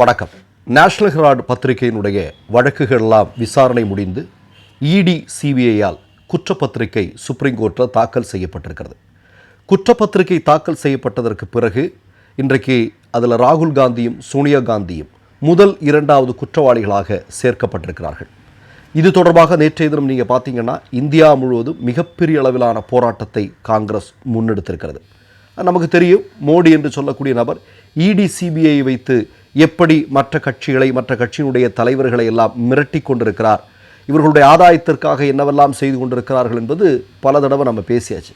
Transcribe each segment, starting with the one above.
வணக்கம். National Herald பத்திரிகையினுடைய வழக்குகளெல்லாம் விசாரணை முடிந்து இடி சிபிஐயால் குற்றப்பத்திரிகை சுப்ரீம் கோர்ட்டில் தாக்கல் செய்யப்பட்டிருக்கிறது. குற்றப்பத்திரிகை தாக்கல் செய்யப்பட்டதற்கு பிறகு இன்றைக்கு அதில் ராகுல் காந்தியும் சோனியா காந்தியும் முதல் இரண்டாவது குற்றவாளிகளாக சேர்க்கப்பட்டிருக்கிறார்கள். இது தொடர்பாக நேற்றைய தினம் நீங்கள் பார்த்தீங்கன்னா இந்தியா முழுவதும் மிகப்பெரிய அளவிலான போராட்டத்தை காங்கிரஸ் முன்னெடுத்திருக்கிறது. நமக்கு தெரியும் மோடி என்று சொல்லக்கூடிய நபர் இடி சிபிஐ வைத்து எப்படி மற்ற கட்சிகளை மற்ற கட்சியினுடைய தலைவர்களை எல்லாம் மிரட்டி கொண்டிருக்கிறார்? இவர்களுடைய ஆதாயத்திற்காக என்னவெல்லாம் செய்து கொண்டிருக்கிறார்கள் என்பது பல தடவை நம்ம பேசியாச்சு.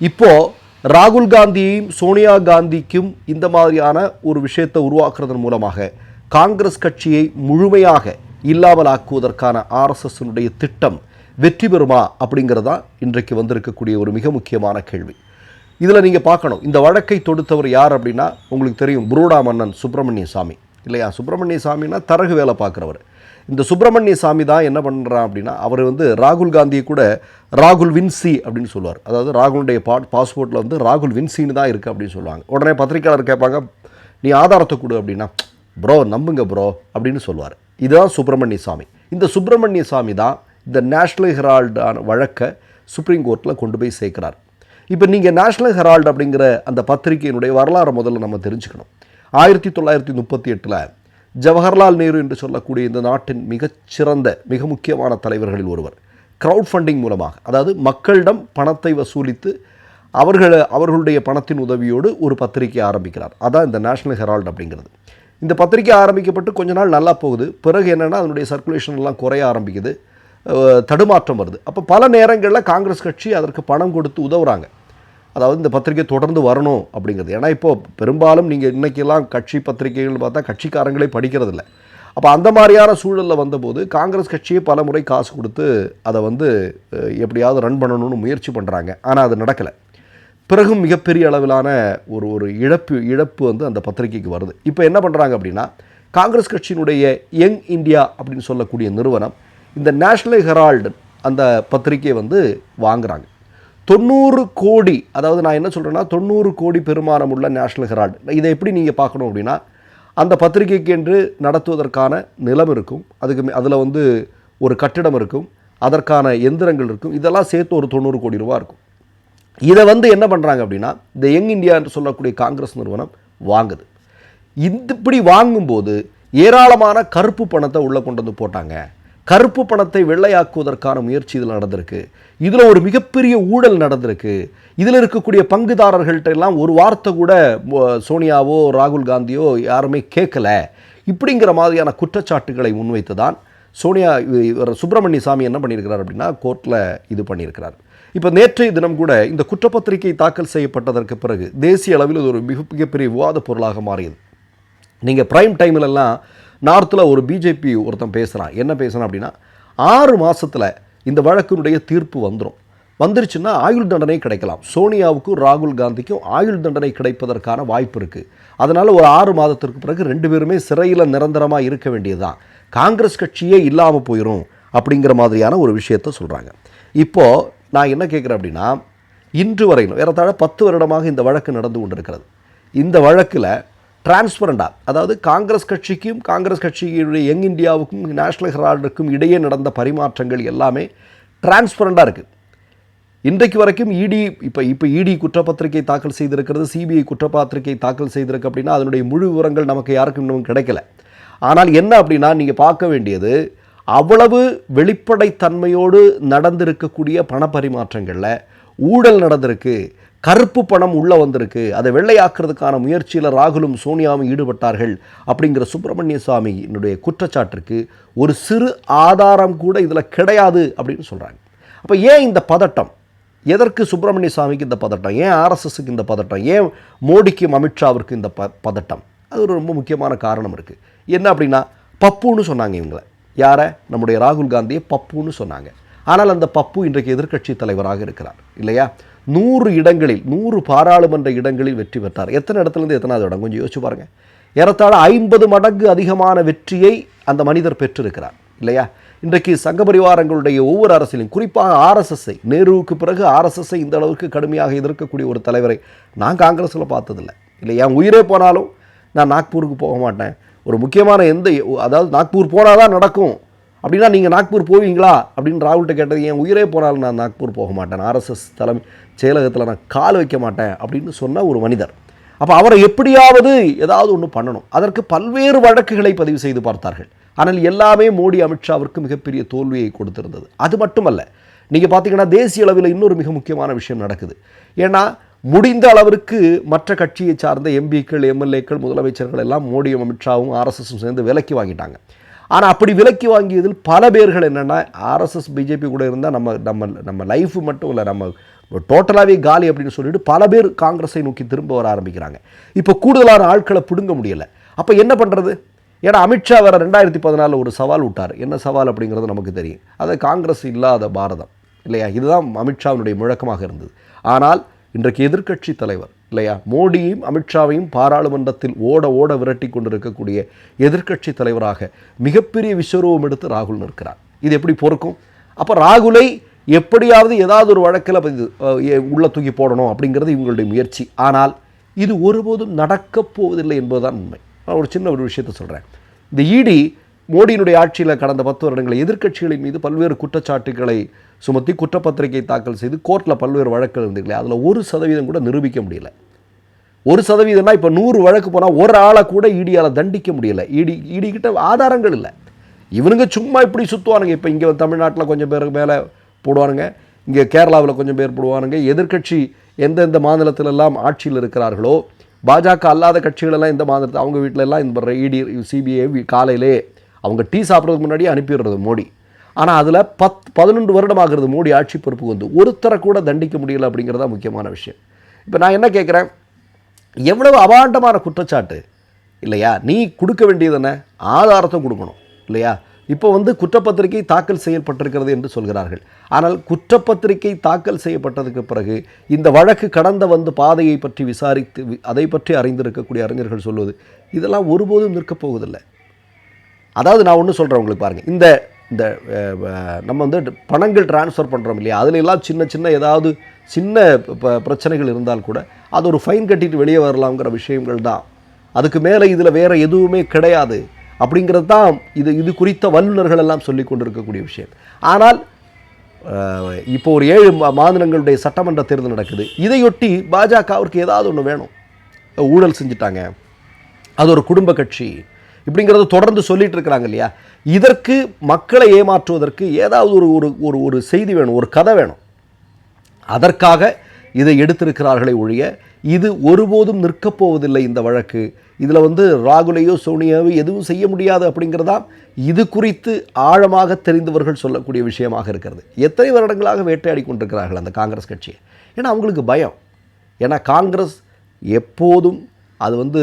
இப்போது ராகுல் காந்தியையும் சோனியா காந்திக்கும் இந்த மாதிரியான ஒரு விஷயத்தை உருவாக்குறதன் மூலமாக காங்கிரஸ் கட்சியை முழுமையாக இல்லாமல் ஆக்குவதற்கான ஆர்எஸ்எஸ்னுடைய திட்டம் வெற்றி பெறுமா அப்படிங்கிறது தான் இன்றைக்கு வந்திருக்கக்கூடிய ஒரு மிக முக்கியமான கேள்வி. இதில் நீங்கள் பார்க்கணும். இந்த வழக்கை தொடுத்தவர் யார் அப்படின்னா உங்களுக்கு தெரியும் புரூடா மன்னன் சுப்பிரமணிய சாமி. இல்லையா? சுப்பிரமணிய சாமின்னா தரகு வேலை பார்க்குறவர். இந்த சுப்பிரமணிய சாமி தான் என்ன பண்ணுறான் அப்படின்னா அவர் வந்து ராகுல் காந்தியை கூட ராகுல் வின்சி அப்படின்னு சொல்லுவார். அதாவது ராகுலுடைய பா பாஸ்போர்ட்டில் வந்து ராகுல் வின்சின்னு தான் இருக்குது அப்படின்னு சொல்லுவாங்க. உடனே பத்திரிக்கையாளர் கேட்பாங்க நீ ஆதாரத்தை கொடு அப்படின்னா ப்ரோ நம்புங்க ப்ரோ அப்படின்னு சொல்லுவார். இதுதான் சுப்பிரமணிய சாமி. இந்த சுப்பிரமணிய சாமி தான் இந்த நேஷ்னல் ஹெரால்டான வழக்கை சுப்ரீம் கோர்ட்டில் கொண்டு போய் சேர்க்கிறார். இப்போ நீங்கள் நேஷ்னல் ஹெரால்டு அப்படிங்கிற அந்த பத்திரிகையினுடைய வரலாறு முதல்ல நம்ம தெரிஞ்சுக்கணும். ஆயிரத்தி தொள்ளாயிரத்தி முப்பத்தி எட்டில் ஜவஹர்லால் நேரு என்று சொல்லக்கூடிய இந்த நாட்டின் மிகச்சிறந்த மிக முக்கியமான தலைவர்களில் ஒருவர். க்ரௌட் ஃபண்டிங் மூலமாக அதாவது மக்களிடம் பணத்தை வசூலித்து அவர்கள் அவர்களுடைய பணத்தின் உதவியோடு ஒரு பத்திரிகை ஆரம்பிக்கிறார். அதான் இந்த நேஷ்னல் ஹெரால்டு அப்படிங்கிறது. இந்த பத்திரிகை ஆரம்பிக்கப்பட்டு கொஞ்ச நாள் நல்லா போகுது. பிறகு என்னென்னா அதனுடைய சர்க்குலேஷன் எல்லாம் குறைய ஆரம்பிக்குது. தடுமாற்றம் வருது. அப்போ பல நேரங்களில் காங்கிரஸ் கட்சி அதற்கு பணம் கொடுத்து உதவுறாங்க. அதாவது இந்த பத்திரிகை தொடர்ந்து வரணும் அப்படிங்கிறது. ஏன்னா இப்போது பெரும்பாலும் நீங்கள் இன்றைக்கெல்லாம் கட்சி பத்திரிகைகள் பார்த்தா கட்சிக்காரங்களே படிக்கிறதில்ல. அப்போ அந்த மாதிரியான சூழலில் வந்தபோது காங்கிரஸ் கட்சியே பல முறை காசு கொடுத்து அதை வந்து எப்படியாவது ரன் பண்ணணும்னு முயற்சி பண்ணுறாங்க ஆனால் அது நடக்கலை. பிறகும் மிகப்பெரிய அளவிலான ஒரு ஒரு இழப்பு இழப்பு வந்து அந்த பத்திரிகைக்கு வருது. இப்போ என்ன பண்ணுறாங்க அப்படின்னா காங்கிரஸ் கட்சியினுடைய யங் இந்தியா அப்படின்னு சொல்லக்கூடிய நிறுவனம் இந்த நேஷ்னல் ஹெரால்டு அந்த பத்திரிகையை வந்து வாங்குறாங்க. தொண்ணூறு கோடி அதாவது நான் என்ன சொல்கிறேன்னா தொண்ணூறு கோடி பெருமானம் உள்ள நேஷ்னல் ஹெரால்டு இதை எப்படி நீங்கள் பார்க்கணும் அப்படின்னா அந்த பத்திரிகைக்கு என்று நடத்துவதற்கான நிலம் இருக்கும் அதுக்கு அதில் வந்து ஒரு கட்டிடம் இருக்கும் அதற்கான எந்திரங்கள் இருக்கும் இதெல்லாம் சேர்த்து ஒரு தொண்ணூறு கோடி ரூபா இருக்கும். இதை வந்து என்ன பண்ணுறாங்க அப்படின்னா இந்த யங் இந்தியா என்று சொல்லக்கூடிய காங்கிரஸ் நிறுவனம் வாங்குது. இந்த இப்படி வாங்கும்போது ஏராளமான கருப்பு பணத்தை உள்ளே கொண்டு வந்து போட்டாங்க. கருப்பு பணத்தை வெள்ளையாக்குவதற்கான முயற்சி இதில் நடந்திருக்கு. இதில் ஒரு மிகப்பெரிய ஊழல் நடந்திருக்கு. இதில் இருக்கக்கூடிய பங்குதாரர்கள்ட்ட எல்லாம் ஒரு வார்த்தை கூட சோனியாவோ ராகுல் காந்தியோ யாருமே கேட்கல. இப்படிங்கிற மாதிரியான குற்றச்சாட்டுகளை முன்வைத்து தான் சோனியா இவர் சுப்பிரமணிய சாமி என்ன பண்ணியிருக்கிறார் அப்படின்னா கோர்ட்டில் இது பண்ணியிருக்கிறார். இப்போ நேற்றைய தினம் கூட இந்த குற்றப்பத்திரிகை தாக்கல் செய்யப்பட்டதற்கு பிறகு தேசிய அளவில் இது ஒரு மிக மிகப்பெரிய விவாத பொருளாக மாறியது. நீங்கள் ப்ரைம் டைமிலெல்லாம் நார்த்தில் ஒரு பிஜேபி ஒருத்தன் பேசுகிறான் என்ன பேசுகிறான் அப்படின்னா ஆறு மாதத்தில் இந்த வழக்கினுடைய தீர்ப்பு வந்துடும் வந்துருச்சுன்னா ஆயுள் தண்டனை கிடைக்கலாம். சோனியாவுக்கும் ராகுல் காந்திக்கும் ஆயுள் தண்டனை கிடைப்பதற்கான வாய்ப்பு இருக்குது அதனால் ஒரு ஆறு மாதத்திற்கு பிறகு ரெண்டு பேருமே சிறையில் நிரந்தரமாக இருக்க வேண்டியதுதான். காங்கிரஸ் கட்சியே இல்லாமல் போயிடும் அப்படிங்கிற மாதிரியான ஒரு விஷயத்த சொல்கிறாங்க இப்போது நான் என்ன கேட்குறேன் அப்படின்னா இன்று வரையிலும் ஏறத்தாழ பத்து வருடமாக இந்த வழக்கு நடந்து கொண்டிருக்கிறது. இந்த வழக்கில் டிரான்ஸ்பரண்டாக அதாவது காங்கிரஸ் கட்சிக்கும் காங்கிரஸ் கட்சியுடைய யங் இந்தியாவுக்கும் நேஷனல் ஹெரால்டுக்கும் இடையே நடந்த பரிமாற்றங்கள் எல்லாமே டிரான்ஸ்பரண்டாக இருக்குது இன்றைக்கு வரைக்கும் இடி இப்போ இப்போ இடி குற்றப்பத்திரிகை தாக்கல் செய்திருக்கிறது சிபிஐ குற்றப்பத்திரிகை தாக்கல் செய்திருக்கு அப்படின்னா அதனுடைய முழு விவரங்கள் நமக்கு யாருக்கும் இன்னும் கிடைக்கல. ஆனால் என்ன அப்படின்னா நீங்கள் பார்க்க வேண்டியது அவ்வளவு வெளிப்படைத்தன்மையோடு நடந்திருக்கக்கூடிய பண பரிமாற்றங்களில் ஊழல் நடந்திருக்கு. கருப்பு பணம் உள்ளே வந்திருக்கு. அதை வெள்ளையாக்குறதுக்கான முயற்சியில் ராகுலும் சோனியாவும் ஈடுபட்டார்கள் அப்படிங்கிற சுப்பிரமணிய சுவாமியினுடைய குற்றச்சாட்டிற்கு ஒரு சிறு ஆதாரம் கூட இதில் கிடையாது அப்படின்னு சொல்கிறாங்க அப்போ ஏன் இந்த பதட்டம்? எதற்கு சுப்பிரமணிய சாமிக்கு இந்த பதட்டம்? ஏன் ஆர்எஸ்எஸ்க்கு இந்த பதட்டம்? ஏன் மோடிக்கும் அமித்ஷாவிற்கு இந்த ப பதட்டம்? அது ஒரு ரொம்ப முக்கியமான காரணம் இருக்குது என்ன அப்படின்னா பப்புன்னு சொன்னாங்க இவங்களை. யாரை? நம்முடைய ராகுல் காந்தியை பப்புன்னு சொன்னாங்க. ஆனால் அந்த பப்பு இன்றைக்கு எதிர்க்கட்சி தலைவராக இருக்கிறார் இல்லையா? நூறு இடங்களில் நூறு பாராளுமன்ற இடங்களில் வெற்றி பெற்றார். எத்தனை இடத்துலேருந்து எத்தனாவது இடம்? கொஞ்சம் யோசிச்சு பாருங்கள் ஏறத்தாழ ஐம்பது மடங்கு அதிகமான வெற்றியை அந்த மனிதர் பெற்றிருக்கிறார் இல்லையா? இன்றைக்கு சங்க பரிவாரங்களுடைய ஒவ்வொரு அரசியலும் குறிப்பாக ஆர்எஸ்எஸ்ஐ நேருவுக்கு பிறகு ஆர்எஸ்எஸ்ஐ இந்த அளவுக்கு கடுமையாக எதிர்க்கக்கூடிய ஒரு தலைவரை நான் காங்கிரஸில் பார்த்ததில்லை இல்லை என் உயிரே போனாலும் நான் நாக்பூருக்கு போக மாட்டேன். ஒரு முக்கியமான எந்த அதாவது நாக்பூர் போனால் தான் நடக்கும். அப்படின்னா நீங்கள் நாக்பூர் போவீங்களா? அப்படின்னு ராகுல்கிட்ட கேட்டது என் உயிரே போனாலும் நான் நாக்பூர் போக மாட்டேன். ஆர்எஸ்எஸ் தலைமை செயலகத்தில் நான் கால் வைக்க மாட்டேன். அப்படின்னு சொன்ன ஒரு மனிதர். அப்போ அவரை எப்படியாவது ஏதாவது ஒன்று பண்ணணும். அதற்கு பல்வேறு வழக்குகளை பதிவு செய்து பார்த்தார்கள். ஆனால் எல்லாமே மோடி அமித்ஷாவிற்கு மிகப்பெரிய தோல்வியை கொடுத்திருந்தது. அது மட்டுமல்ல நீங்கள் பார்த்தீங்கன்னா தேசிய அளவில் இன்னொரு மிக முக்கியமான விஷயம் நடக்குது. ஏன்னா முடிந்த அளவிற்கு மற்ற கட்சியை சார்ந்த எம்பிக்கள் எம்எல்ஏக்கள் முதலமைச்சர்கள் எல்லாம் மோடியும் அமித்ஷாவும் ஆர்எஸ்எஸும் சேர்ந்து விலக்கி வாங்கிட்டாங்க. ஆனால் அப்படி விலக்கி வாங்கியதில் பல பேர்கள் என்னென்னா ஆர்எஸ்எஸ் பிஜேபி கூட இருந்தால் நம்ம நம்ம நம்ம லைஃப் மட்டும் இல்லை நம்ம டோட்டலாகவே காலி அப்படின்னு சொல்லிட்டு பல பேர் காங்கிரஸை நோக்கி திரும்ப வர ஆரம்பிக்கிறாங்க. இப்போ கூடுதலான ஆட்களை பிடுங்க முடியலை. அப்போ என்ன பண்ணுறது ஏன்னா அமித்ஷா வர ரெண்டாயிரத்தி பதினாலில் ஒரு சவால் விட்டார். என்ன சவால் அப்படிங்கிறது நமக்கு தெரியும். அது காங்கிரஸ் இல்லாத பாரதம் இல்லையா? இதுதான் அமித்ஷாவினுடைய முழக்கமாக இருந்தது. ஆனால் இன்றைக்கு எதிர்க்கட்சி தலைவர் இல்லையா? மோடியும் அமித்ஷாவையும் பாராளுமன்றத்தில் ஓட ஓட விரட்டி கொண்டிருக்கக்கூடிய எதிர்க்கட்சி தலைவராக மிகப்பெரிய விஸ்வரூபம் எடுத்து ராகுல் நிற்கிறார். இது எப்படி பொறுக்கும்? அப்போ ராகுலை எப்படியாவது ஏதாவது ஒரு வழக்கில் இது, உள்ள தூக்கி போடணும் அப்படிங்கிறது இவங்களுடைய முயற்சி. ஆனால் இது ஒருபோதும் நடக்கப் போவதில்லை என்பதுதான் உண்மை. நான் ஒரு சின்ன ஒரு விஷயத்தை சொல்கிறேன் இந்த இடி மோடியினுடைய ஆட்சியில் கடந்த பத்து வருடங்களில் எதிர்க்கட்சிகளின் மீது பல்வேறு குற்றச்சாட்டுகளை சுமத்தி குற்றப்பத்திரிகை தாக்கல் செய்து கோர்ட்டில் பல்வேறு வழக்குகள் இருந்துங்களே அதில் ஒரு சதவீதம் கூட நிரூபிக்க முடியல. ஒரு சதவீதம்னா இப்போ நூறு வழக்கு போனால் ஒரு ஆளை கூட இடியால் தண்டிக்க முடியல. இடி இடி ஆதாரங்கள் இல்லை. இவனுங்க சும்மா இப்படி சுற்றுவானுங்க இப்போ இங்கே தமிழ்நாட்டில் கொஞ்சம் பேருக்கு மேலே போடுவானுங்க. இங்கே கேரளாவில் கொஞ்சம் பேர் போடுவானுங்க. எதிர்க்கட்சி எந்தெந்த மாநிலத்திலெல்லாம் ஆட்சியில் இருக்கிறார்களோ பாஜக அல்லாத கட்சிகளெல்லாம் இந்த மாநிலத்தில் அவங்க வீட்டிலெல்லாம் இந்த இடி சிபிஐ காலையிலே அவங்க டீ சாப்பிட்றதுக்கு முன்னாடியே அனுப்பிடுறது மோடி. ஆனால் அதில் பத் பதினொன்று வருடமாகிறது மோடி ஆட்சி பொறுப்புக்கு வந்து ஒருத்தரை கூட தண்டிக்க முடியல அப்படிங்கிறதா முக்கியமான விஷயம். இப்போ நான் என்ன கேட்குறேன் எவ்வளவு அபாண்டமான குற்றச்சாட்டு? இல்லையா? நீ கொடுக்க வேண்டியது என்ன? ஆதாரத்தை கொடுக்கணும். இல்லையா? இப்போ வந்து குற்றப்பத்திரிகை தாக்கல் செய்யப்பட்டிருக்கிறது என்று சொல்கிறார்கள். ஆனால் குற்றப்பத்திரிகை தாக்கல் செய்யப்பட்டதுக்கு பிறகு இந்த வழக்கு கடந்த வந்து பாதையை பற்றி விசாரித்து அதை பற்றி அறிந்திருக்கக்கூடிய அறிஞர்கள் சொல்வது இதெல்லாம் ஒருபோதும் நிற்கப் போவதில்லை. அதாவது நான் ஒன்று சொல்கிறேன் உங்களுக்கு பாருங்கள் இந்த இந்த நம்ம வந்து பணங்கள் ட்ரான்ஸ்ஃபர் பண்ணுறோம் இல்லையா? அதுல எல்லாம் சின்ன சின்ன ஏதாவது சின்ன ப- பிரச்சனைகள் இருந்தால் கூட அது ஒரு ஃபைன் கட்டிட்டு வெளியே வரலாங்கிற விஷயங்கள் தான். அதுக்கு மேலே இதில் வேறு எதுவுமே கிடையாது. அப்படிங்கிறது தான் இது இது குறித்த வல்லுநர்கள் எல்லாம் சொல்லி கொண்டிருக்கக்கூடிய விஷயம். ஆனால் இப்போ ஒரு ஏழு மா- மாநிலங்களுடைய சட்டமன்ற தேர்தல் நடக்குது. இதையொட்டி பாஜகவிற்கு ஏதாவது ஒன்று வேணும். ஊழல் செஞ்சுட்டாங்க. அது ஒரு குடும்ப கட்சி. இப்படிங்கிறத தொடர்ந்து சொல்லிட்டு இருக்கிறாங்க இல்லையா? இதற்கு மக்களை ஏமாற்றுவதற்கு ஏதாவது ஒரு ஒரு ஒரு ஒரு செய்தி வேணும் ஒரு கதை வேணும். அதற்காக இதை எடுத்திருக்கிறார்களே ஒழிய இது ஒருபோதும் நிற்கப் போவதில்லை இந்த வழக்கு. இதில் வந்து ராகுலையோ சோனியாவோ எதுவும் செய்ய முடியாது அப்படிங்கிறதா இது குறித்து ஆழமாக தெரிந்தவர்கள் சொல்லக்கூடிய விஷயமாக இருக்கிறது. எத்தனை வருடங்களாக வேட்டையாடி கொண்டிருக்கிறார்கள் அந்த காங்கிரஸ் கட்சியை? ஏன்னா அவங்களுக்கு பயம். ஏன்னா காங்கிரஸ் எப்போதும் அது வந்து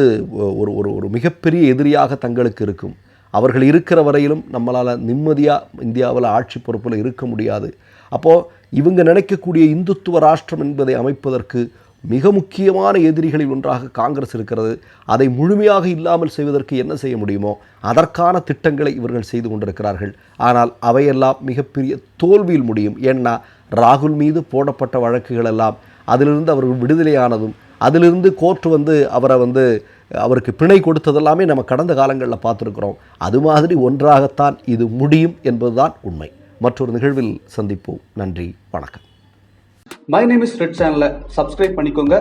ஒரு ஒரு ஒரு மிகப்பெரிய எதிரியாக தங்களுக்கு இருக்கும். அவர்கள் இருக்கிற வரையிலும் நம்மளால் நிம்மதியாக இந்தியாவில் ஆட்சி பொறுப்பில் இருக்க முடியாது. அப்போது இவங்க நினைக்கக்கூடிய இந்துத்துவ ராஷ்டிரம் என்பதை அமைப்பதற்கு மிக முக்கியமான எதிரிகளில் ஒன்றாக காங்கிரஸ் இருக்கிறது. அதை முழுமையாக இல்லாமல் செய்வதற்கு என்ன செய்ய முடியுமோ அதற்கான திட்டங்களை இவர்கள் செய்து கொண்டிருக்கிறார்கள். ஆனால் அவையெல்லாம் மிகப்பெரிய தோல்வியில் முடியும். ஏன்னா ராகுல் மீது போடப்பட்ட வழக்குகள் எல்லாம் அதிலிருந்து அவர்கள் விடுதலையானதும் அதிலிருந்து கோர்ட் வந்து அவரை வந்து அவருக்கு பிணை கொடுத்ததெல்லாமே நம்ம கடந்த காலங்களில் பார்த்துருக்குறோம். அது மாதிரி ஒன்றாகத்தான் இது முடியும் என்பதுதான் உண்மை. மற்றொரு நிகழ்வில் சந்திப்போம். நன்றி வணக்கம். மை நேம் இஸ் ரெட் சேனலை சப்ஸ்கிரைப் பண்ணிக்கோங்க.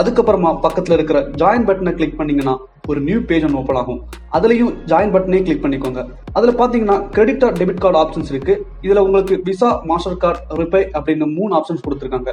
அதுக்கப்புறமா பக்கத்தில் இருக்கிற ஜாயின் பட்டனை கிளிக் பண்ணீங்கன்னா ஒரு நியூ பேஜ் ஒன்று ஓப்பன் ஆகும். அதுலேயும் ஜாயின் பட்டனே கிளிக் பண்ணிக்கோங்க. அதில் பார்த்தீங்கன்னா credit or debit card options இருக்கு. இதில் உங்களுக்கு விசா மாஸ்டர் கார்டு ரிப்பே அப்படின்னு மூணு ஆப்ஷன்ஸ் கொடுத்துருக்காங்க.